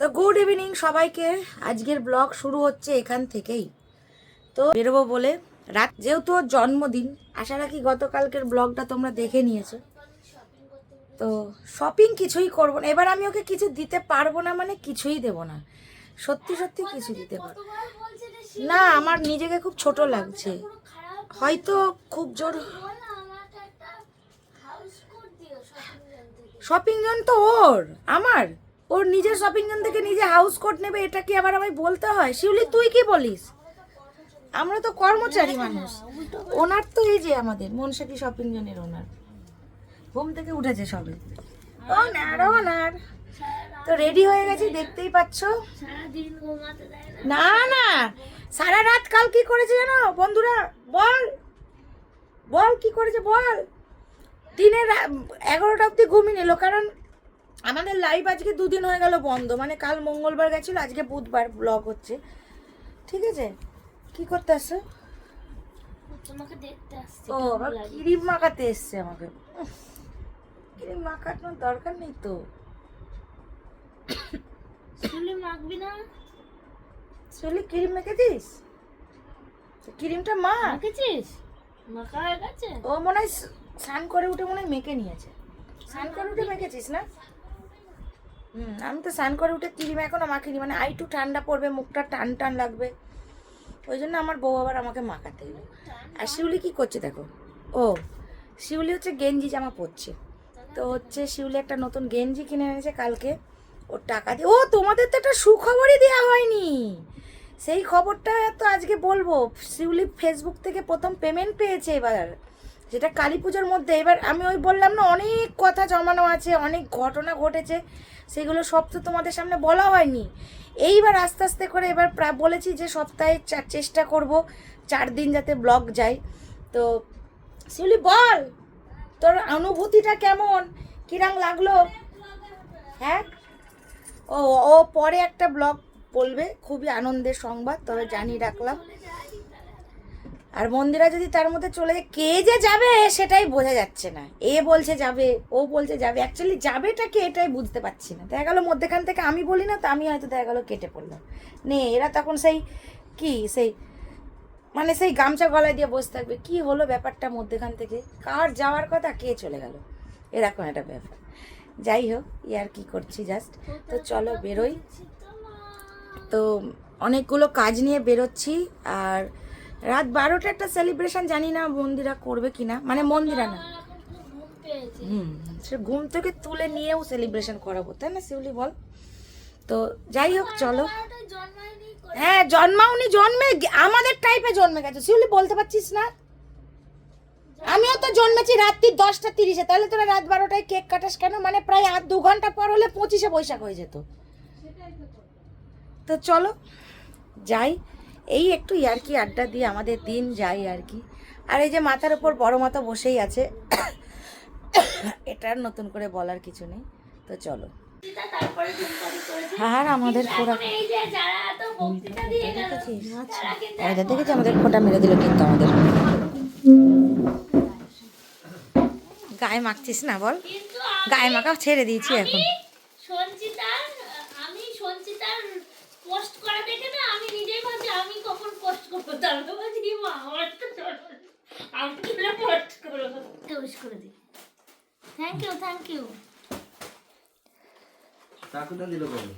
তো good evening সবাইকে। আজকের ব্লগ শুরু হচ্ছে এখান থেকেই। তো বেরোবো বলে রাত যেহেতু ওর জন্মদিন আশা রাখি গতকালকের ব্লগটা তোমরা দেখে নিয়েছো। তো শপিং কিছুই করব না। এবার আমি ওকে কিছু দিতে পারব না মানে কিছুই দেবো না। সত্যি সত্যি কিছু দিতে পারব। না আমার নিজেকে খুব ছোট লাগছে। হয়তো খুব জোর শপিং জন তো ওর আমার। ওর নিজের শপিং জন থেকে নিজে হাউস কোট নেবে, এটা কি আবার আমায় বলতে হয়? শিউলি, তুই কি বলিস? আমরা তো কর্মচারী মানুষ। ওনার তো এই যে আমাদের, মনসাকি শপিং জনের ওনার ঘুম থেকে উঠেছে সবে। ওনার ওনার। তো রেডি হয়ে গেছি, দেখতেই পাচ্ছ। না না, সারা রাত কাল কি করেছে জানো? বন্ধুরা, বল। বল কি করেছে, বল। দিনের এগারোটা অবধি ঘুমিয়ে নিল, কারণ আমাদের লাইভ আজকে দুদিন হয়ে গেল বন্ধ। মানে কাল মঙ্গলবার গেছিল আজকে বুধবার ব্লগ হচ্ছে। ঠিক আছে? কি করতে আসছো? তোমাকে দেখতে আসছে ও ক্রিম মাখাতে এসছে আমাকে। ক্রিম মাখানোর দরকার নেই তো। চুলে মাখবি না? চলি ক্রিম মেখেছিস? ক্রিমটা মা মাখেছিস? মাখা হয়ে গেছে? ও মনে হয় স্নান করে উঠে মনে হয় মেখে নিয়েছে। স্নান করে উঠে মেখেছিস না? হুম, আমি তো স্নান করে উঠে ক্রিম এখনও মাখিনি মানে আই একটু ঠান্ডা পড়বে, মুখটা টান টান লাগবে। ওই জন্য আমার বউ আবার আমাকে মাখাতে এলো আর শিউলি কী করছে দেখো? ও, শিউলি হচ্ছে গেঞ্জি জামা পরছে। তো হচ্ছে শিউলি একটা নতুন গেঞ্জি কিনে এনেছে কালকে। ওর টাকা দিয়ে ও, তোমাদের তো একটা সুখবরই দেওয়া হয়নি। সেই খবরটা তো আজকে বলব। শিউলি ফেসবুক থেকে প্রথম পেমেন্ট পেয়েছে এবার। যেটা কালী পুজোর মধ্যে, এবার আমি ওই বললাম না, অনেক কথা জমানো আছে, অনেক ঘটনা ঘটেছে, সেগুলো সব তো তোমাদের সামনে বলা হয়নি। এইবার আস্তে আস্তে করে এবার প্রায় বলেছি যে সপ্তাহে চেষ্টা করব, চার দিন যাতে ব্লগ যায়। তো শিউলি, বল, তোর অনুভূতিটা কেমন? কিরাম লাগল? হ্যাঁ? ও ও পরে একটা ব্লগ বলবে, খুবই আনন্দের সংবাদ, তবে জানিয়ে রাখলাম। আর মন্দিরা যদি তার মধ্যে চলে যায়, কে যে যাবে সেটাই বোঝা যাচ্ছে না। এ বলছে যাবে, ও বলছে যাবে। অ্যাকচুয়ালি যাবেটা কি এটাই বুঝতে পারছি না। দেখা গেলো মধ্যেখান থেকে আমি বলি না, তো আমি হয়তো দেখা গেলো কেটে পড়লাম। নে, এরা তখন সেই কি, সেই মানে সেই গামছা গলায় দিয়ে বসে থাকবে। কি হলো ব্যাপারটা মধ্যেখান থেকে? কার যাওয়ার কথা, কে চলে গেল? এরকম একটা ব্যাপার। যাই হোক ই আর কি করছি জাস্ট তো চলো বেরোই। তো অনেকগুলো কাজ নিয়ে বেরোচ্ছি, আর রাত বারোটা একটা সেলিব্রেশন জানি না মন্দিরা করবে কিনা। মানে মন্দিরা না। হুম, সে ঘুম থেকে তুলে নিয়েও সেলিব্রেশন করাবো, তাই না শিউলি বল? তো যাই হোক, চলো। হ্যাঁ জন্মাওনি, জন্মে আমাদের টাইপে জন্মে গেছে। শিউলি, বলতে পারছিস না? আমিও তো জন্মেছি রাত্রি দশটা তিরিশে, তাহলে তোরা রাত বারোটায় কেক কাটাস কেন? মানে প্রায় আর দু ঘণ্টা পর হলে পঁচিশে বৈশাখ হয়ে যেত। তো চলো, যাই। এই একটু ইয়ার্কি আড্ডা দিয়ে আমাদের দিন যাই আর কি আর এই যে মাথার উপর বড় মাথা বসেই আছে এটা আর নতুন করে বলার কিছু নেই। তো চলো। আর আমাদের কিন্তু এটা দেখেছি আমাদের খোটা মেরে দিল কিন্তু আমাদের। গায়ে মাখছিস না বল? গায়ে মাখা ছেড়ে দিয়েছি এখন আমি সঞ্চিতার আমি সঞ্চিতার পোস্ট করা দেখে না আমি নিজেই ভাবছি আমি কখন পোস্ট করব তারপরে বলছি মা আমার তো চলো না। আমি কিনা পোস্ট করব উইশ করে দিই থ্যাংক ইউ থ্যাংক ইউ কাকুটা দিল কবে?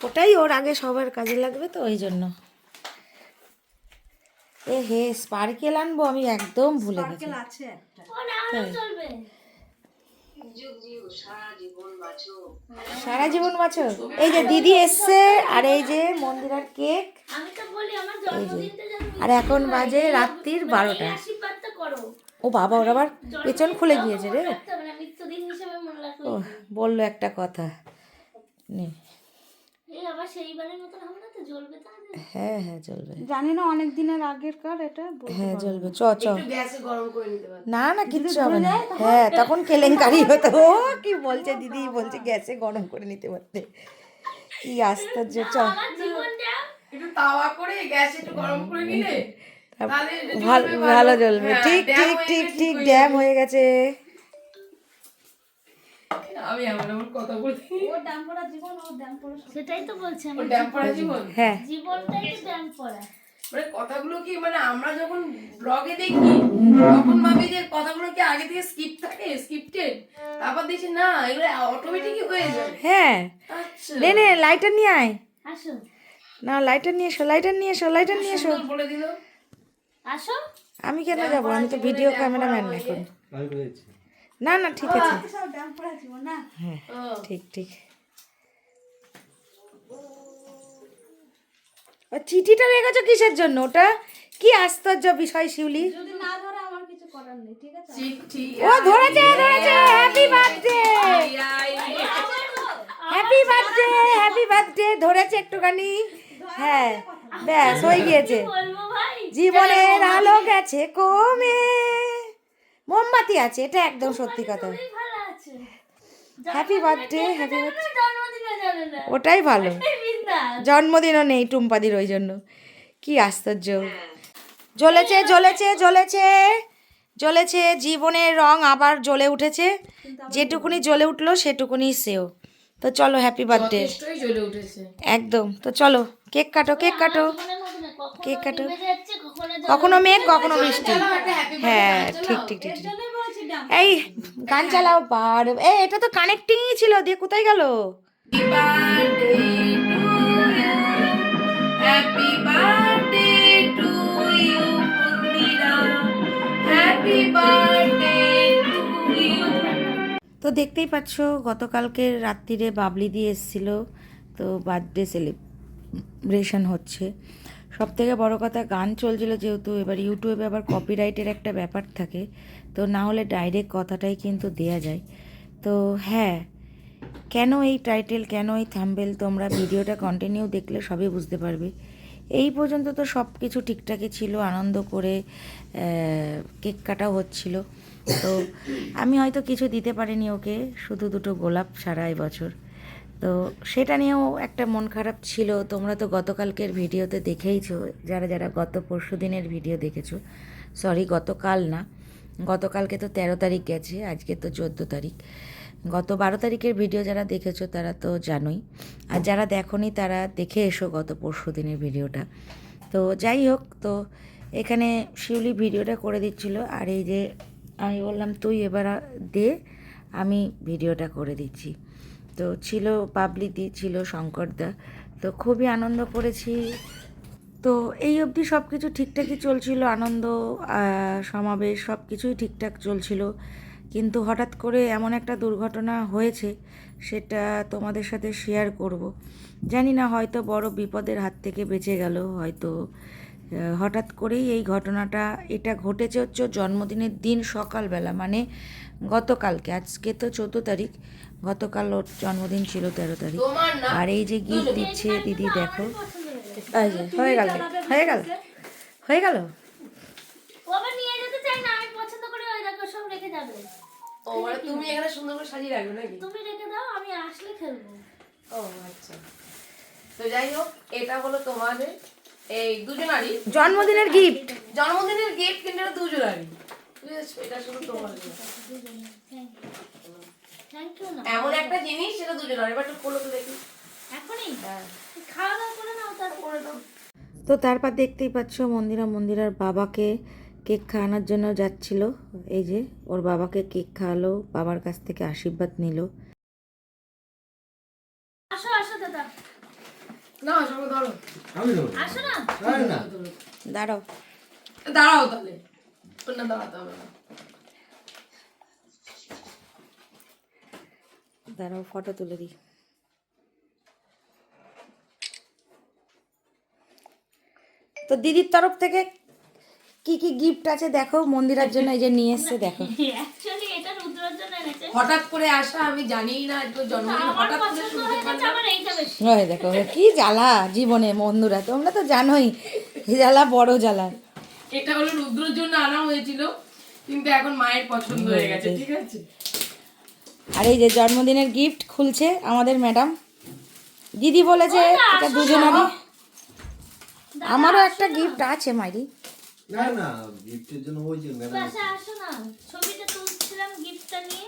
ওটাই ওর আগে সবার কাজে লাগবে তো ওই জন্য। এ হে স্পার্কেল আনব আমি একদম ভুলে গেছি। ও না চলবে। সারা জীবন বাঁচো। এই যে দিদি এসছে, আর এই যে মন্দিরার কেক। এই যেন আর এখন বাজে রাত্রির বারোটা। ও বাবা, ওর আবার পেছন খুলে গিয়েছে রে। ও বলল একটা কথা। নে। সেইবারের মতন হবে না তো? জ্বলবে হ্যাঁ হ্যাঁ চলবে। জানি না অনেক দিনের আগের কার এটা হ্যাঁ চলবে। চ চ। না না কিচ্ছু হবে না। হ্যাঁ তখন কেলেঙ্কারি হতো। ও কি বলছে দিদি? বলছে গ্যাসে গরম করে নিতে পারতে। কি আশ্চর্য চ। একটু তাওয়া করে গ্যাস একটু গরম করে নিলে তাহলে ভালো ভালো। জ্বলবে হ্যাঁ, ঠিক ঠিক ঠিক ঠিক ড্যাম হয়ে গেছে। আমি এমন এমন কথা বলি ওর ড্যাম পড়া জীবন ওর ড্যাম পড়া সেটাই তো বলছি আমি। ওর ড্যাম জীবন? হ্যাঁ। জীবনটাই তো ব্যায়াম করা মানে কথাগুলো কি মানে আমরা যখন ব্লগে দেখি তখন ভাবি যে কথাগুলো কি আগে থেকে স্কিপ থাকে স্ক্রিপ্টেড তারপর দেখছি না এগুলো অটোমেটিকই হয়ে যায়। হ্যাঁ। আচ্ছা। নে নে লাইটার নিয়ে আয়। আসো না লাইটার নিয়ে এসো লাইটার নিয়ে এসো লাইটার নিয়ে এসো। বলে দিল। আসো আমি কেন যাব? আমি তো ভিডিও ক্যামেরাম্যান এখন। না না ঠিক আছে। হ্যাঁ ঠিক ঠিক। ও চিঠিটা রেখেছো কিসের জন্য? ওটা কি আশ্চর্য বিষয় শিউলি? যদি না ধরে আমার কিছু করার নেই ঠিক আছে? চিঠি ও ধরেছে ধরেছে happy birthday happy birthday happy birthday ধরেছে একটুখানি। হ্যাঁ ব্যাস হয়ে গিয়েছে। জীবনের আলো গেছে কমে। মোমবাতি আছে এটা একদম সত্যি কথা। হ্যাপি বার্থডে হ্যাপি বার্থডে ওটাই ভালো। জন্মদিনও নেই টুম্পাদির ওই জন্য। কি আশ্চর্য। জ্বলেছে জ্বলেছে জ্বলেছে। জ্বলেছে জীবনের রং আবার জ্বলে উঠেছে। যেটুকুনি জ্বলে উঠল সেটুকুনি সেও। তো চলো হ্যাপি বার্থডে একদম। তো চলো কেক কাটো কেক কাটো। কেক কাটো। কখনো মেঘ কখনো বৃষ্টি। হ্যাঁ ঠিক ঠিক ঠিক ঠিক। এই গান চালাও বার এ এটা তো কানেক্টিংই ছিল দিয়ে কোথায় গেল? Happy birthday to you happy birthday তো দেখতেই পাচ্ছ গতকালকের রাত্রিরে বাবলি দিয়ে এসেছিল তো বার্থডে সেলিব্রেশন হচ্ছে। সব থেকে বড় কথা, গান চলছিল যেহেতু, এবার ইউটিউবে আবার কপিরাইটের একটা ব্যাপার থাকে, তো না হলে ডাইরেক্ট কথাটাই কিন্তু দেয়া যায়। তো হ্যাঁ কেন এই টাইটেল কেন এই থাম্বেল তোমরা ভিডিওটা কন্টিনিউ দেখলে সবই বুঝতে পারবে। এই পর্যন্ত তো সব কিছু ঠিকঠাকই ছিল, আনন্দ করে কেক কাটাও হচ্ছিল। তো আমি হয়তো কিছু দিতে পারিনি ওকে, শুধু দুটো গোলাপ ছাড়া বছর। তো সেটা নিয়েও একটা মন খারাপ ছিল। তোমরা তো গতকালকের ভিডিওতে দেখেইছো, যারা যারা গত পরশু দিনের ভিডিও দেখেছ সরি গতকাল না, গতকালকে তো তেরো তারিখ গেছে, আজকে তো চোদ্দ তারিখ। গত বারো তারিখের ভিডিও যারা দেখেছ তারা তো জানোই, আর যারা দেখোনি তারা দেখে এসো গত পরশু দিনের ভিডিওটা। তো যাই হোক, তো এখানে শিউলি ভিডিওটা করে দিচ্ছিল, আর এই যে আমি বললাম, তুই এবার দে, আমি ভিডিওটা করে দিচ্ছি। তো ছিল পাবলিদি ছিল শঙ্করদা তো খুবই আনন্দ করেছি। তো এই অবধি সব কিছু ঠিকঠাকই চলছিল, আনন্দ সমাবেশ সব কিছুই ঠিকঠাক চলছিল। কিন্তু হঠাৎ করে এমন একটা দুর্ঘটনা হয়েছে, সেটা তোমাদের সাথে শেয়ার করব। জানি না, হয়তো বড় বিপদের হাত থেকে বেঁচে গেল, হয়তো হঠাৎ করেই এই ঘটনাটা, এটা ঘটেছে হচ্ছে জন্মদিনের দিন সকালবেলা। মানে গতকালকে, আজকে তো চোদ্দ তারিখ। গতকাল ওর জন্মদিন ছিল তেরো তারিখ। আর এই যে গিফট দিচ্ছে দিদি দেখো। হয়ে গেল। হয়ে গেল। হয়ে গেল? ও আবার নিয়ে যেতে চাই না আমি পছন্দ করি ওই দেখো সব রেখে যাবে। ও মানে তুমি এখানে সুন্দর করে সাজিয়ে রাখবে নাকি? তুমি রেখে দাও আমি আসলে খেলব। ও আচ্ছা। তো যাই হোক এটা হলো তোমাদের এই দুজনারই। জন্মদিনের গিফট। জন্মদিনের গিফট কিন্তু এটা দুজনারই। এটা শুধু তোমার জন্য। থ্যাংক ইউ না এমন একটা জিনিস সেটা দুজনের এবার একটু খোলো তো দেখি। এখনই? হ্যাঁ। খাওয়া দাওয়া করে নাও তারপর করে দাও। তো তারপর দেখতেই পাচ্ছ মন্দিরা মন্দিরার বাবাকে কেক খাওয়ানোর জন্য যাচ্ছিল। এই যে ওর বাবাকে কেক খাওয়ালো বাবার কাছ থেকে আশীর্বাদ নিল। আসো আসো দাদা। না সঙ্গে ধরো। আমি দেবো আসো না। আরে না। দাঁড়াও। দাঁড়াও তাহলে। দাঁড়াতে হবে না। দাঁড়াও ফটো তুলে দিই। তো দিদির তরফ থেকে কি কি গিফট আছে দেখো মন্দিরের জন্য এই যে নিয়ে এসছে দেখো। অ্যাকচুয়ালি এটা রুদ্রের জন্য এনেছে। হঠাৎ করে আসা আমি জানিই না আজকে জন্মদিন হঠাৎ করে শুনতে পারলাম। দেখো কি জ্বালা জীবনে বন্ধুরা তোমরা তো জানোই জ্বালা বড় জ্বালা। এটা হলো রুদ্রর জন্য আনা হয়েছিল কিন্তু এখন মায়ের পছন্দ হয়ে গেছে। ঠিক আছে? আর এই যে জন্মদিনের গিফট খুলছে আমাদের ম্যাডাম দিদি বলেছে এটা দুজনেরই। আমারও একটা গিফট আছে মাইরি। না না গিফটের জন্য ওই যে ম্যাডাম আসো না। ছবিটা তুলছিলাম গিফটটা নিয়ে।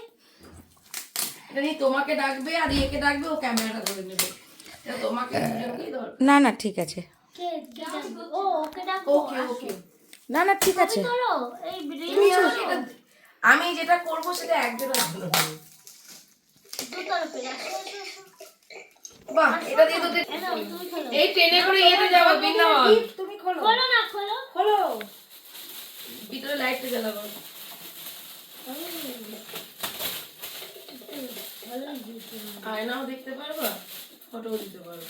এটা নিয়ে তোমাকে ডাকবে আর একে ডাকবে ও ক্যামেরাটা ধরে নেবে। এটা তোমাকে দুজনকেই না না ঠিক আছে। কে কে ডাকবে? ও ওকে ডাকো ওকে ওকে। না না ঠিক আছে। আমি যেটা করব সেটা একজনের হবে দু তরফে আসো, আসো, আসো। বাহ এটা দিয়ে এই ট্রেনে করে ইয়েতে যাব বৃন্দাবন। তুমি খোলো। খোলো না খোলো। খোলো। ভিতরে লাইটটা জ্বালাবো। আয়নাও দেখতে পারবা? ফটো দিতে পারব।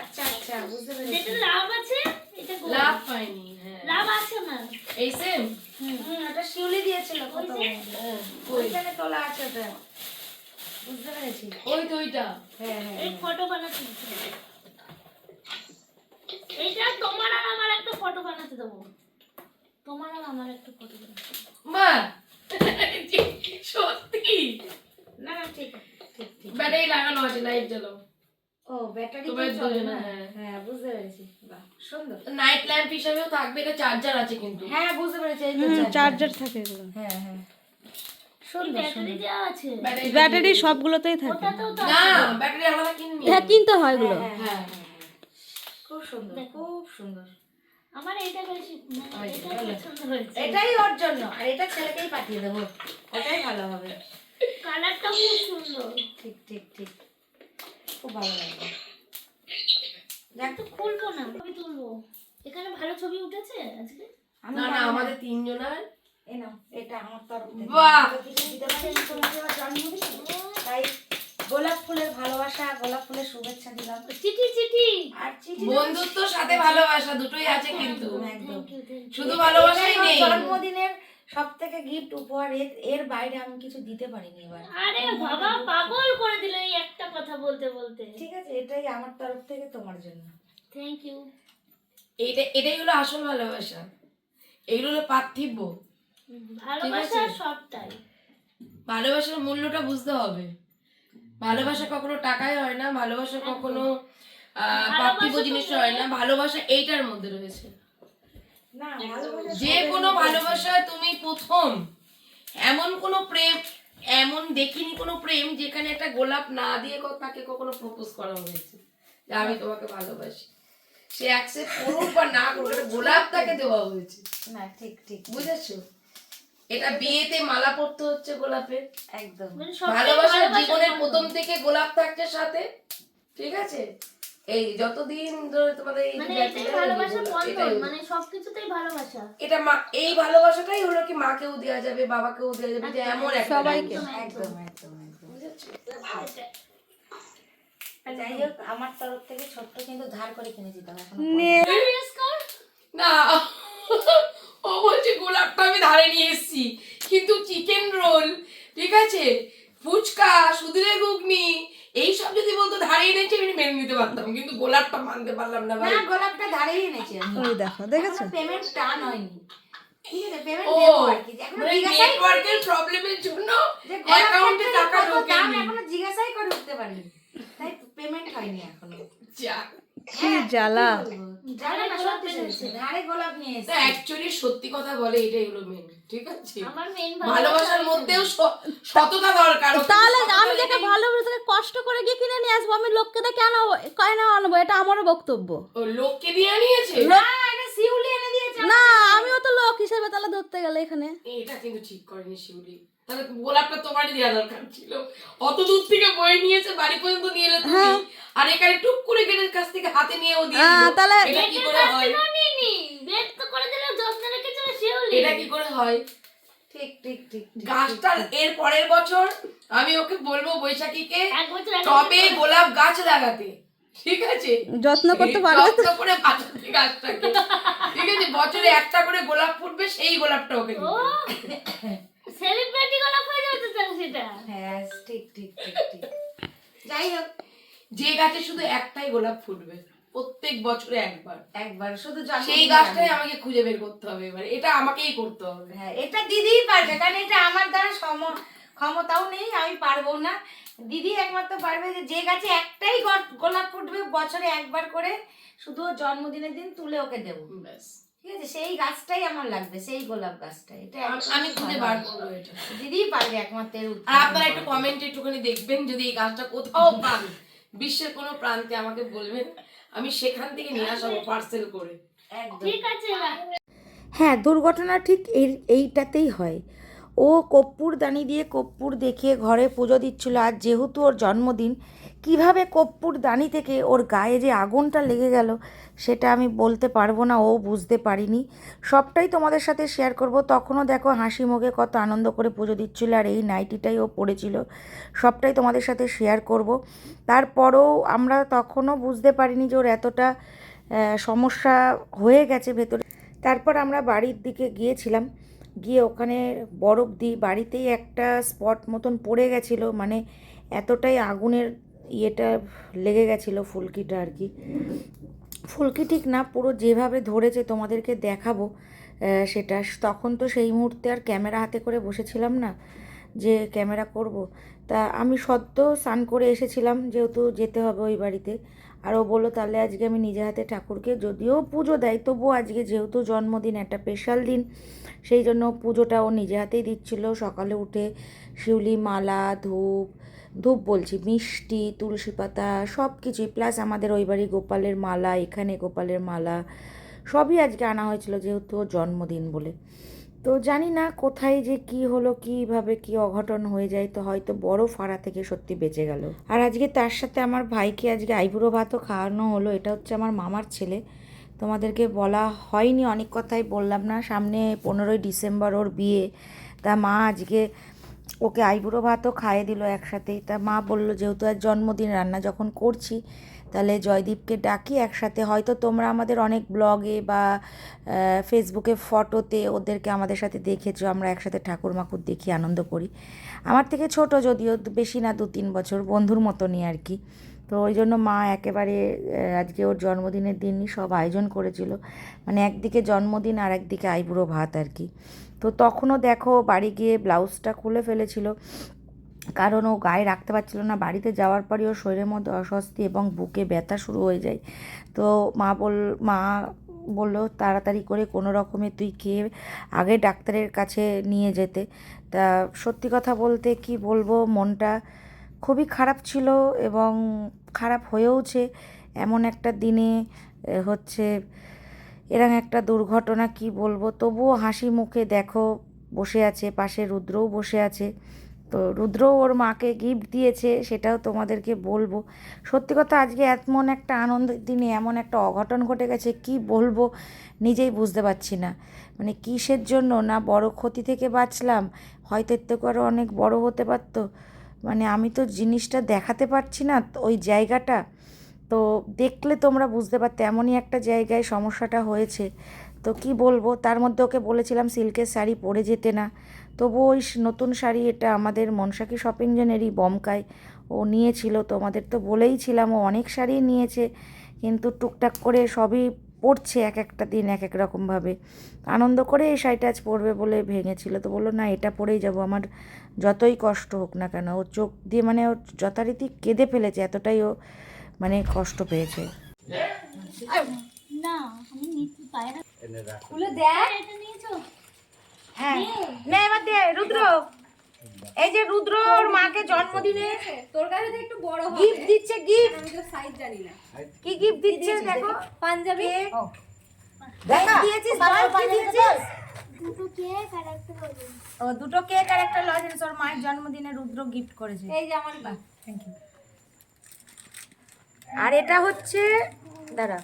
আচ্ছা আচ্ছা বুঝতে পেরেছি। যেটা লাভ আছে এটা লাভ পাইনি হ্যাঁ। লাভ আছে না। এই সেম হুম। ওটা শিউলি দিয়েছিল কত ওইখানে তোলা আছে ওটা। বুঝতে পেরেছি। ওই তো ওইটা। হ্যাঁ হ্যাঁ এই ফটো বানাতে এইটা তোমার আর আমার একটা ফটো বানাতে দেবো। তোমার আর আমার একটা ফটো বানাতে মা! সত্যি? না না ঠিক ঠিক ঠিক। ব্যাটারি লাগানো আছে লাইট জ্বালাও। ও ব্যাটারি চলে না? হ্যাঁ। হ্যাঁ বুঝতে পেরেছি। বাহ সুন্দর। নাইট ল্যাম্প হিসাবেও থাকবে এটা চার্জার আছে কিন্তু। হ্যাঁ বুঝতে পেরেছি চার্জার থাকে এগুলো। হ্যাঁ হ্যাঁ। সুন্দর ব্যাটারি সবগুলোতেই থাকে। না ব্যাটারি আলাদা কিনবি হ্যাঁ কিনতে হয় এগুলো। হ্যাঁ হ্যাঁ খুব সুন্দর খুব সুন্দর। আমার এটা বেশি মানে। এটাই ওর জন্য আর এটা ছেলেকেই পাঠিয়ে দেবো। ওটাই ভালো হবে। কালারটা খুব সুন্দর। ঠিক ঠিক ঠিক। খুব ভালো লাগবে। দেখ। তো খুলবো না ছবি তুলবো। এখানে ভালো ছবি উঠেছে আজকে? না না আমাদের তিনজনের এটা আমার তরফ তাই গোলাপ ফুলের ভালোবাসা গোলাপ ফুলের শুভেচ্ছা দিলাম। চিঠি চিঠি। আর চিঠি বন্ধুত্বর সাথে ভালোবাসা দুটোই আছে কিন্তু. শুধু ভালোবাসাই নেই। জন্মদিনের সব থেকে গিফট উপহার। এর- এর বাইরে আমি কিছু দিতে পারিনি এবার। আরে বাবা পাগল করে দিল এই একটা কথা বলতে বলতে। ঠিক আছে এটাই আমার তরফ থেকে তোমার জন্য। থ্যাংক ইউ এইটা এটাই হলো আসল ভালোবাসা। এইগুলো হলো পার্থিব্য ভালোবাসা সবটাই। ভালোবাসার মূল্যটা বুঝতে হবে। ভালোবাসা কখনো টাকায় হয় না ভালোবাসা কখনো পার্থিব জিনিসে হয় না ভালোবাসা এইটার মধ্যে রয়েছে। যে কোনো ভালোবাসায় তুমি প্রথম এমন কোনো প্রেম এমন দেখিনি কোনো প্রেম যেখানে একটা গোলাপ না দিয়ে তাকে কখনো প্রপোজ করা হয়েছে যে আমি তোমাকে ভালোবাসি। সে অ্যাকসেপ্ট করুক বা না করুক গোলাপ তাকে দেওয়া হয়েছে। না ঠিক ঠিক। বুঝেছ? এটা বিয়েতে মালা পরতে হচ্ছে গোলাপের একদম। মানে ভালোবাসার জীবনের প্রথম থেকে গোলাপ থাকছে সাথে ঠিক আছে? এই যতদিন ধরে তোমাদের এই মানে মানে সবকিছুতেই ভালোবাসা। এটা মা এই ভালোবাসাটাই হলো কি মাকেও দেওয়া যাবে বাবাকেও দেওয়া যাবে যে এমন একটা সবাইকে। একদম একদম। যাই হোক আমার তরফ থেকে ছোট্ট কিন্তু ধার করে তো এখন না। বলছে আমি ধারে নিয়ে এসেছি। কিন্তু চিকেন রোল ঠিক আছে? ফুচকা সুদিনের ঘুগনি এইসব যদি বলতো ধারে এনেছি আমি মেনে নিতে পারতাম। কিন্তু গোলাপটা মানতে পারলাম না ভাই। গোলাপটা ধারেই এনেছি আমি। ওই দেখো দেখেছ? পেমেন্ট টান হয়নি জিজ্ঞাসাই নেটওয়ার্কের প্রবলেমের জন্য অ্যাকাউন্টে টাকা ঢোকেনি। এখনও জিজ্ঞাসাই করে উঠতে পারিনি। তাই পেমেন্ট হয়নি এখনও। কি জ্বালা। সত্যি সত্যি ধারে গোলাপ নিয়ে না এসেছি। অ্যাকচুয়ালি সত্যি কথা বলে এটাই হলো মেন ঠিক আছে? ভালোবাসার মধ্যেও সততা দরকার। তাহলে আমি। ভালোবাসি কষ্ট করে গিয়ে কিনে নিয়ে আসব আমি লোককে দিয়ে কেন কেন আনব? এটা আমারও বক্তব্য। লোককে দিয়ে নিয়েছে না এটা শিউলি এনে দিয়েছে না আমিও তো লোক হিসেবে তাহলে ধরতে গেলে এখানে। এটা কিন্তু ঠিক করেনি শিউলি। তাহলে গোলাপটা তোমারই দেওয়া দরকার ছিল। অত দূর থেকে বয়ে নিয়েছে বাড়ি পর্যন্ত নিয়ে এলে তুমি। আর এখানে টুক করে গেটের কাছ থেকে হাতে নিয়ে ও দিয়ে হ্যাঁ, দিল। তাহলে- এটা কি করে হয়? তো করে দিলে যত্ন রেখেছিল শিউলি এটা কি করে হয়? ঠিক ঠিক ঠিক। গাছটার এর পরের বছর আমি ওকে বলব বৈশাখীকে টবে গোলাপ গাছ লাগাতে। ঠিক আছে? যত্ন করতে পারবে যত্ন করে বাঁচাতে গাছটাকে। ঠিক আছে? বছরে একটা করে গোলাপ ফুটবে সেই গোলাপটা ওকে ও দিতে সেলিব্রিটি গোলাপ হয়ে যাবে তো তাহলে সেটা হ্যাঁ ঠিক ঠিক ঠিক ঠিক যাই হোক যে গাছে শুধু একটাই গোলাপ ফুটবে। প্রত্যেক বছরে একবার। একবার শুধু সেই গাছটাই আমাকে খুঁজে বের করতে হবে এবার। এটা আমাকেই করতে হবে। হ্যাঁ এটা দিদিই পারবে কারণ এটা আমার দ্বারা সম ক্ষমতাও নেই আমি পারব না। দিদি একমাত্র পারবে যে যে গাছে একটাই গোলাপ ফুটবে বছরে একবার করে শুধু জন্মদিনের দিন তুলে ওকে দেবো। ব্যাস। ঠিক আছে সেই গাছটাই আমার লাগবে সেই গোলাপ গাছটা এটা আমি খুঁজে বার করব এটা। দিদিই পারবে একমাত্র আর আপনারা একটু কমেন্টে একটুখানি দেখবেন যদি এই গাছটা কোথাও পান। বিশ্বের কোনো প্রান্তে আমাকে বলবেন আমি সেখান থেকে নিয়ে আসব পার্সেল করে। একদম। ঠিক আছে হ্যাঁ দুর্ঘটনা ঠিক এই এইটাতেই হয়। ও কর্পূর দানি দিয়ে কর্পূর দেখিয়ে ঘরে পুজো দিচ্ছিল। আর যেহেতু ওর জন্মদিন, কীভাবে কর্পূর দানি থেকে ওর গায়ে যে আগুনটা লেগে গেল, সেটা আমি বলতে পারব না, ও বুঝতে পারিনি। সবটাই তোমাদের সাথে শেয়ার করব। তখনও দেখো হাসি মুখে কত আনন্দ করে পুজো দিচ্ছিল আর এই নাইটিটাই ও পড়েছিল। সবটাই তোমাদের সাথে শেয়ার করব। তারপরও আমরা তখনও বুঝতে পারিনি যে ওর এতটা সমস্যা হয়ে গেছে ভেতরে। তারপর আমরা বাড়ির দিকে গিয়েছিলাম। গিয়ে ওখানে বরফ দিই বাড়িতেই একটা স্পট মতন পড়ে গেছিল মানে এতটাই আগুনের ইয়েটা লেগে গেছিল ফুলকিটা আর কি। ফুলকি ঠিক না, পুরো যেভাবে ধরেছে তোমাদেরকে দেখাবো সেটা। তখন তো সেই মুহূর্তে আর ক্যামেরা হাতে করে বসেছিলাম না যে ক্যামেরা করব। তা আমি সদ্য স্নান করে এসেছিলাম, যেহেতু যেতে হবে ওই বাড়িতে। আর ও বলল, তাহলে আজকে আমি নিজে হাতে ঠাকুরকে যদিও পুজো দেয়, তবুও আজকে যেহেতু জন্মদিন, একটা স্পেশাল দিন, সেই জন্য পুজোটা ও নিজে হাতেই দিচ্ছিল। সকালে উঠে শিউলি, মালা, ধূপ ধূপ বলছি, মিষ্টি, তুলসী পাতা সব কিছুই প্লাস আমাদের ওই বাড়ি গোপালের মালা, এখানে গোপালের মালা, সবই আজকে আনা হয়েছিল যেহেতু জন্মদিন বলে। তো জানি না কোথায় যে কি হলো, কীভাবে কি অঘটন হয়ে যায়, তো হয়তো বড় ফাড়া থেকে সত্যি বেঁচে গেল। আর আজকে তার সাথে আমার ভাইকে আজকে আইবুড়ো ভাতও খাওয়ানো হলো, এটা হচ্ছে আমার মামার ছেলে। তোমাদেরকে বলা হয়নি, অনেক কথাই বললাম না। সামনে পনেরোই ডিসেম্বর ওর বিয়ে, তা মা আজকে ওকে আইবুড়ো ভাতও খাইয়ে দিল একসাথেই। তা মা বলল, যেহেতু আজ জন্মদিন, রান্না যখন করছি তাহলে জয়দীপকে ডাকি একসাথে। হয়তো তোমরা আমাদের অনেক ব্লগে বা ফেসবুকে ফটোতে ওদেরকে আমাদের সাথে দেখেছ, আমরা একসাথে ঠাকুর মাকুর দেখি, আনন্দ করি। আমার থেকে ছোট যদিও, বেশি না দু তিন বছর, বন্ধুর মতনই আর কি। তো ওই জন্য মা একেবারে আজকে ওর জন্মদিনের দিনই সব আয়োজন করেছিল। মানে একদিকে জন্মদিন, আর একদিকে আইবুড়ো ভাত আর কি। তো তখনও দেখো বাড়ি গিয়ে ব্লাউজটা খুলে ফেলেছিল। কারণ ও গায়ে রাখতে পারছিল না। বাড়িতে যাওয়ার পরই ওর শরীরের মধ্যে অস্বস্তি এবং বুকে ব্যথা শুরু হয়ে যায়। তো মা বল, মা বলল, তাড়াতাড়ি করে কোনো রকমে তুই খেয়ে আগে ডাক্তারের কাছে নিয়ে যেতে। তা সত্যি কথা বলতে কি বলব, মনটা খুবই খারাপ ছিল এবং খারাপ হয়েওছে। এমন একটা দিনে হচ্ছে এরকম একটা দুর্ঘটনা কি বলব? তবুও হাসি মুখে দেখো, বসে আছে, পাশে রুদ্রও বসে আছে। তো রুদ্র ওর মাকে গিফট দিয়েছে, সেটাও তোমাদেরকে বলব। সত্যি কথা, আজকে এমন একটা আনন্দের দিনে, এমন একটা অঘটন ঘটে গেছে, কি বলব নিজেই বুঝতে পারছি না। মানে কিসের জন্য? না বড় ক্ষতি থেকে বাঁচলাম, হয়তো এর থেকে আরও অনেক বড় হতে পারতো। মানে আমি তো জিনিসটা দেখাতে পারছি না ওই জায়গাটা। তো দেখলে তোমরা বুঝতে পারতে, এমনই একটা জায়গায় সমস্যাটা হয়েছে। তো কি বলব? তার মধ্যে ওকে বলেছিলাম, সিল্কের শাড়ি পরে যেতে না। তবু ওই নতুন শাড়ি এটা আমাদের মনসাকি শপিং জেনেরই বমকায়। ও নিয়েছিল তোমাদের তো বলেই ছিলাম ও অনেক শাড়ি নিয়েছে কিন্তু টুকটাক করে সবই পড়ছে এক একটা দিন এক এক রকমভাবে। আনন্দ করে এই শাড়িটা আজ পরবে বলে ভেঙেছিল তো বলল না এটা পরেই যাব আমার যতই কষ্ট হোক না কেন। ও চোখ দিয়ে মানে ও যথারীতি কেঁদে ফেলেছে এতটাই ও মানে কষ্ট পেয়েছে। না খুলে দেখ এটা নিয়েছো? হ্যাঁ। রুদ্র এই যে রুদ্র ওর মাকে জন্মদিনে তোর কাছে তো একটু বড় হবে। গিফট দিচ্ছে গিফট আমি তো সাইজ জানি না। কি গিফট দিচ্ছে দেখো। পাঞ্জাবি? দেখা দিয়েছিস বল কি দিয়েছিস? দুটো কেক আর একটা বলুন ও দুটো কেক আর একটা লজেন্স। ওর মায়ের জন্মদিনে রুদ্র গিফট করেছে। এই যে আমার বা থ্যাংক ইউ আর এটা হচ্ছে দাঁড়া।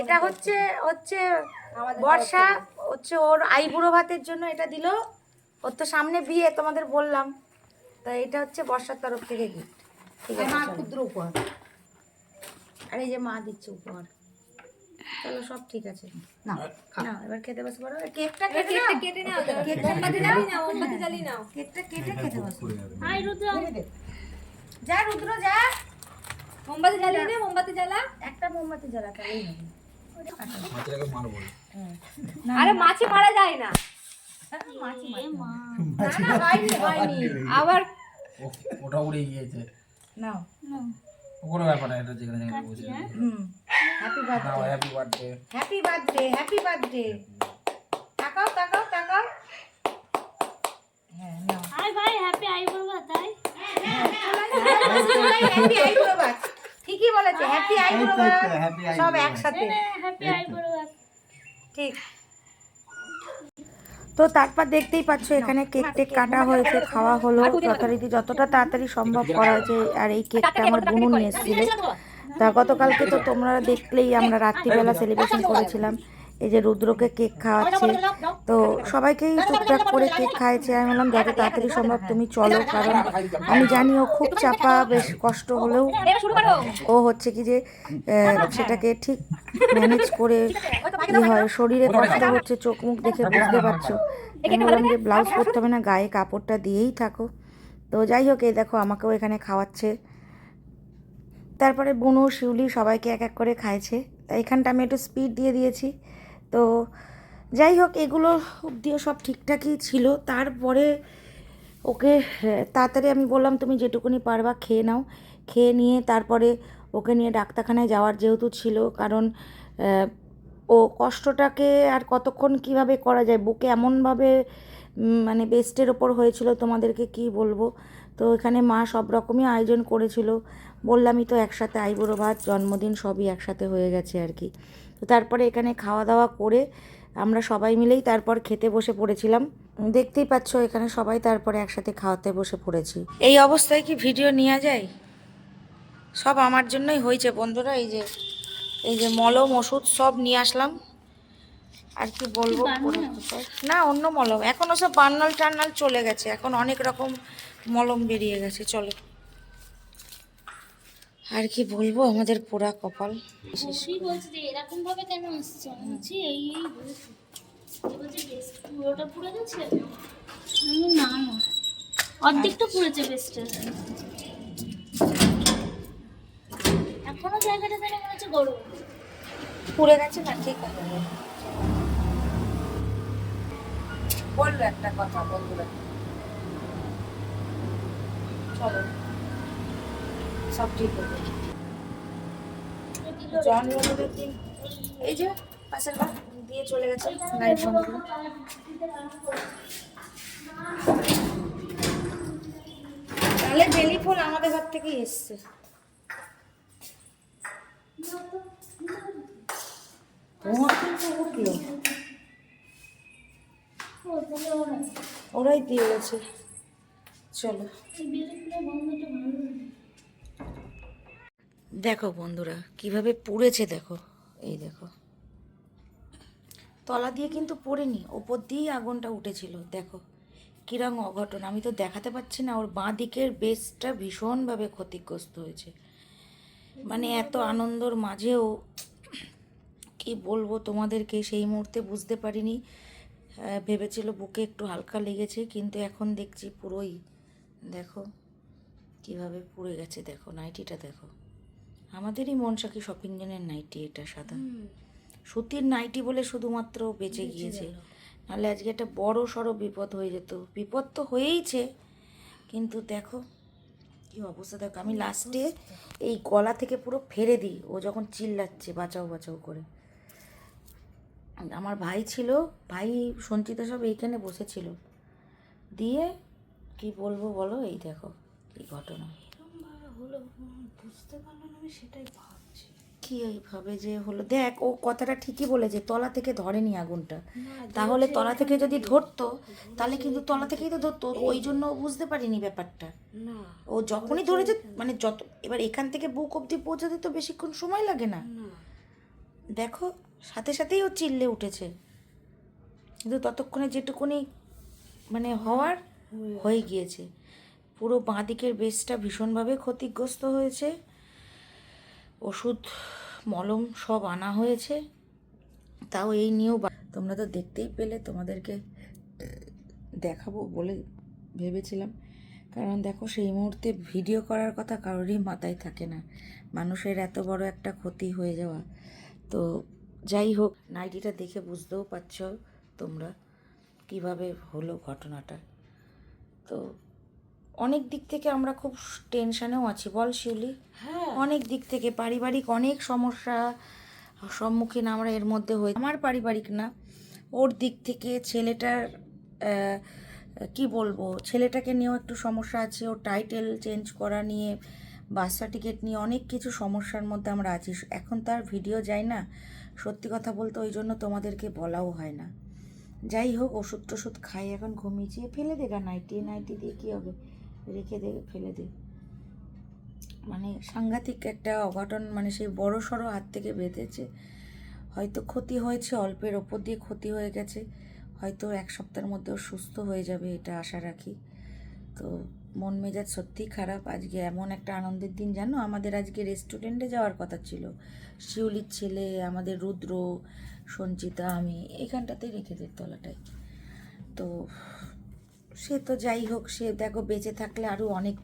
এটা হচ্ছে হচ্ছে বর্ষা হচ্ছে ওর আইবুড়ো ভাতের জন্য এটা দিল। ওর তো সামনে বিয়ে তোমাদের বললাম। তা এটা হচ্ছে বর্ষার তরফ থেকে গিফট ঠিক আছে ক্ষুদ্র উপহার। আর এই যে মা দিচ্ছে উপহার। চলো সব ঠিক আছে। না না এবার খেতে বসে পড়ো। কেকটা কেটে নাও। কেটে নাও। মোমবাতি নাও। মোমবাতি জ্বালিয়ে নাও। কেকটা কেটে খেতে বসো। হাই রুদ্র। যা রুদ্র যা। মোমবাতি জ্বালিয়ে নে মোমবাতি জ্বালা। একটা মোমবাতি জ্বালা তাহলেই হবে। আরে মাছি মারা যায় না। আবার ওটা উড়ে গিয়েছে। নাও। কোনো ব্যাপার না এটা যেখানে যেখানে বসে happy birthday happy birthday happy birthday happy birthday তাকাও তাকাও তাকাও। হ্যাঁ নাও। ভাই হ্যাপি তাই? বাত ঠিকই বলেছে হ্যাপি বাত সব একসাথে। হ্যাপি আইবুড়ো ভাত ঠিক। তো তারপর দেখতেই পাচ্ছ এখানে কেক টেক কাটা হয়েছে খাওয়া হলো। যথারীতি যতটা তাড়াতাড়ি সম্ভব করা হয়েছে আর এই কেকটা আমার বুনু নিয়ে এসেছিল। তা গতকালকে তো তোমরা দেখলেই আমরা রাত্রিবেলা সেলিব্রেশন করেছিলাম। এই যে রুদ্রকে কেক খাওয়াচ্ছে, তো সবাইকেই টুকটাক করে কেক খাইয়েছে। আমি বললাম যত তাড়াতাড়ি সম্ভব, তুমি চলো, কারণ আমি জানি ও খুব চাপা, বেশ কষ্ট হলেও ও হচ্ছে কি যে সেটাকে ঠিক ম্যানেজ করে কি হয়। শরীরে কষ্ট হচ্ছে, চোখ মুখ দেখে বুঝতে পারছ। আমি বললাম যে, ব্লাউজ পরতে হবে না, গায়ে কাপড়টা দিয়েই থাকো। তো যাই হোক, এই দেখো, আমাকেও এখানে খাওয়াচ্ছে। তারপরে বুনো, শিউলি সবাইকে এক এক করে খাইছে। তা এখানটা আমি একটু স্পিড দিয়ে দিয়েছি। তো যাই হোক, এগুলো অবধিও সব ঠিকঠাকই ছিল। তারপরে ওকে তাড়াতাড়ি আমি বললাম, তুমি যেটুকুনি পারবা খেয়ে নাও। খেয়ে নিয়ে তারপরে ওকে নিয়ে ডাক্তারখানায় যাওয়ার যেহেতু ছিল, কারণ ও কষ্টটাকে আর কতক্ষণ কীভাবে করা যায়, বুকে এমনভাবে মানে বেস্টের ওপর হয়েছিল, তোমাদেরকে কি বলব? তো এখানে মা সব রকমই আয়োজন করেছিল। বললামই তো একসাথে আইবুড়ো ভাত, জন্মদিন সবই একসাথে হয়ে গেছে আর কি। তো তারপরে এখানে খাওয়া দাওয়া করে আমরা সবাই মিলেই তারপর খেতে বসে পড়েছিলাম। দেখতেই পাচ্ছ এখানে সবাই তারপরে একসাথে খাওয়াতে বসে পড়েছি। এই অবস্থায় কি ভিডিও নেওয়া যায়? সব আমার জন্যই হয়েছে বন্ধুরা এই যে এই যে মলম ওষুধ সব নিয়ে আসলাম। আর কি বলব না অন্য মলম। এখন ওসব বান্নাল টান্নাল চলে গেছে। এখন অনেক রকম মলম বেরিয়ে গেছে চলো। আর কি বলব আমাদের পোড়া কপাল। বলছি যে এরকম ভাবে কেন আসছে? আমি বলছি এই এই বলছি বেশ পুরোটা পুড়ে গেছে? না না। অর্ধেকটা পুড়েছে বেশটা এখনও জায়গাটা যেন মনে হচ্ছে গরম। পুড়ে গেছে না ঠিক আছে। বলল একটা কথা বন্ধুরা। চলো। সব ঠিক জন্মদিনের দিন এই যে, পাশের ঘর দিয়ে চলে গেছে তাহলে বেলি ফুল আমাদের ঘর থেকেই এসছে। উঠল। ওরাই দিয়ে গেছে। চলো এই বেলি ফুলের গন্ধটা ভালো দেখো বন্ধুরা, কীভাবে পুড়েছে দেখো। এই দেখো। তলা দিয়ে কিন্তু পড়েনি, ওপর দিয়েই আগুনটা উঠেছিল, দেখো। কিরম অঘটন, আমি তো দেখাতে পাচ্ছি না, ওর বাঁ দিকের বেসটা ভীষণভাবে ক্ষতিগ্রস্ত হয়েছে। মানে এত আনন্দর মাঝেও, কি বলব তোমাদেরকে, সেই মুহূর্তে বুঝতে পারিনি। ভেবেছিল বুকে একটু হালকা লেগেছে, কিন্তু এখন দেখছি পুরোই, দেখো, কীভাবে পুড়ে গেছে, দেখো, নাইটিটা দেখো। আমাদেরই মনসাকি শপিং জেনের নাইটি এটা সাদা। সুতির নাইটি বলে শুধুমাত্র বেঁচে গিয়েছে। নাহলে আজকে একটা বড় সড়ো বিপদ হয়ে যেত। বিপদ তো হয়েইছে কিন্তু দেখো কি অবস্থা। দেখো আমি লাস্টে এই গলা থেকে পুরো ফেরে দিই ও যখন চিল্লাচ্ছে বাঁচাও বাঁচাও করে। আমার ভাই ছিল ভাই সঞ্চিতা সব এইখানে বসেছিল। দিয়ে কি বলব বলো? এই দেখো কি ঘটনা। কি এইভাবে যে হলো? দেখ ও কথাটা ঠিকই বলেছে তলা থেকে ধরেনি আগুনটা। তাহলে তলা থেকে যদি ধরতো তাহলে কিন্তু তলা থেকেই তো ধরতো ওই জন্য ও বুঝতে পারিনি ব্যাপারটা। ও যখনই ধরেছে মানে যত এবার এখান থেকে বুক অবধি পৌঁছাতে তো বেশিক্ষণ সময় লাগে না। দেখো সাথে সাথেই ও চিল্লে উঠেছে। কিন্তু ততক্ষণে যেটুকুনি মানে হওয়ার হয়ে গিয়েছে। পুরো বাঁ দিকের বেসটা ভীষণভাবে ক্ষতিগ্রস্ত হয়েছে। ওষুধ, মলম সব আনা হয়েছে। তাও এই নিয়েও তোমরা তো দেখতেই পেলে, তোমাদেরকে দেখাবো বলে ভেবেছিলাম। কারণ দেখো, সেই মুহূর্তে ভিডিও করার কথা কারোরই মাথায় থাকে না। মানুষের এত বড় একটা ক্ষতি হয়ে যাওয়া। তো যাই হোক, নাইটিটা দেখে বুঝতেও পারছ তোমরা কীভাবে হলো ঘটনাটা। তো অনেক দিক থেকে আমরা খুব টেনশানেও আছি। বল শিউলি। হ্যাঁ। অনেক দিক থেকে পারিবারিক অনেক সমস্যা সম্মুখীন আমরা এর মধ্যে হই। আমার পারিবারিক না। ওর দিক থেকে ছেলেটার কি বলব ছেলেটাকে নিয়েও একটু সমস্যা আছে। ওর টাইটেল চেঞ্জ করা নিয়ে বাস সার্টিফিকেট নিয়ে অনেক কিছু সমস্যার মধ্যে আমরা আছি। এখন তার ভিডিও যায় না। সত্যি কথা বলতে ওই জন্য তোমাদেরকে বলাও হয় না। যাই হোক ওষুধ টষুধ খাই এখন ঘুমিয়েছি ফেলে দে গা। নাইটি নাইটি দিয়ে কী হবে? রেখে দে, ফেলে দে। মানে সাংঘাতিক একটা অঘটন মানে সেই বড় সড়ো হাত থেকে বেঁধেছে। হয়তো ক্ষতি হয়েছে অল্পের ওপর দিয়ে ক্ষতি হয়ে গেছে। হয়তো এক সপ্তাহের মধ্যেও সুস্থ হয়ে যাবে এটা আশা রাখি। তো মন মেজাজ সত্যিই খারাপ। আজকে এমন একটা আনন্দের দিন, জানো? আমাদের আজকে রেস্টুরেন্টে যাওয়ার কথা ছিল। শিউলির ছেলে, আমাদের রুদ্র, সঞ্চিতা, আমি এইখানটাতেই রেখে দে তলাটায়। তো সে তো যাই হোক সে দেখো বেঁচে থাকলে আরও অনেক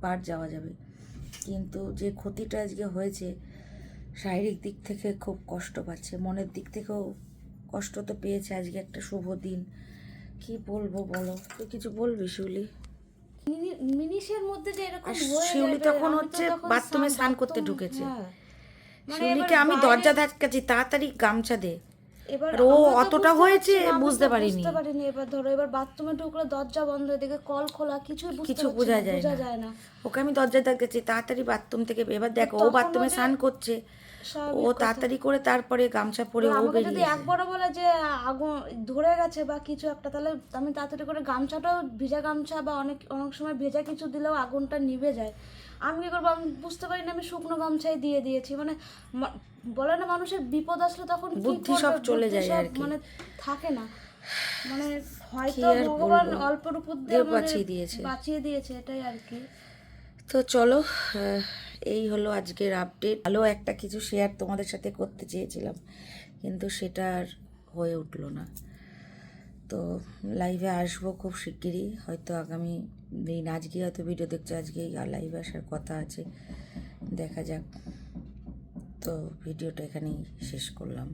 বার যাওয়া যাবে। কিন্তু যে ক্ষতিটা আজকে হয়েছে শারীরিক দিক থেকে খুব কষ্ট পাচ্ছে মনের দিক থেকেও কষ্ট তো পেয়েছে আজকে একটা শুভ দিন। কি বলব বলো? তুই কিছু বলবি শিউলি? মিনিশের মধ্যে যে এরকম শিউলি তখন হচ্ছে বাথরুমে স্নান- করতে ঢুকেছে। হ্যাঁ। মানে শিউলিকে আমি দরজা ধাক্কাচ্ছি তাড়াতাড়ি গামছা দে। এবার ও অতটা বুঝতে হয়েছে, বুঝতে পারিনি। বুঝতে পারিনি। এবার ধরো এবার বাথরুমে ঢুকলে দরজা বন্ধ এদিকে কল খোলা বুঝতে কিছু বোঝা যায় বোঝা না। যায় না। ওকে আমি দরজা ধাক্কাচ্ছি তাড়াতাড়ি বাথরুম থেকে এবার দেখো ও বাথরুমে স্নান করছে। ও তাড়াতাড়ি করে তারপরে গামছা পরে ও আমাকে যদি বেরিয়ে একবারও বলে যে আগুন ধরে গেছে বা কিছু একটা তাহলে আমি তাড়াতাড়ি করে গামছাটাও ভিজা গামছা বা অনেক অনেক সময় ভেজা কিছু দিলেও আগুনটা নিভে যায়। আমি কি করব? আমি বুঝতে পারি না আমি শুকনো গামছাই দিয়ে দিয়েছি। মানে বলে না মানুষের বিপদ আসলে তখন বুদ্ধি সব চলে যায় আর কি। মানে থাকে না। মানে হয়তো ভগবান অল্পের উপর দিয়ে বাঁচিয়ে দিয়েছে। বাঁচিয়ে দিয়েছে এটাই আর কি। তো চলো এই হলো আজকের আপডেট ভালো একটা কিছু শেয়ার তোমাদের সাথে করতে চেয়েছিলাম কিন্তু সেটা আর হয়ে উঠল না। তো লাইভে আসব খুব শিগগিরই। হয়তো আগামী দিন আজকে হয়তো ভিডিও দেখছ, আজকেই আর লাইভে আসার কথা আছে। দেখা যাক। তো ভিডিওটা এখানেই শেষ করলাম।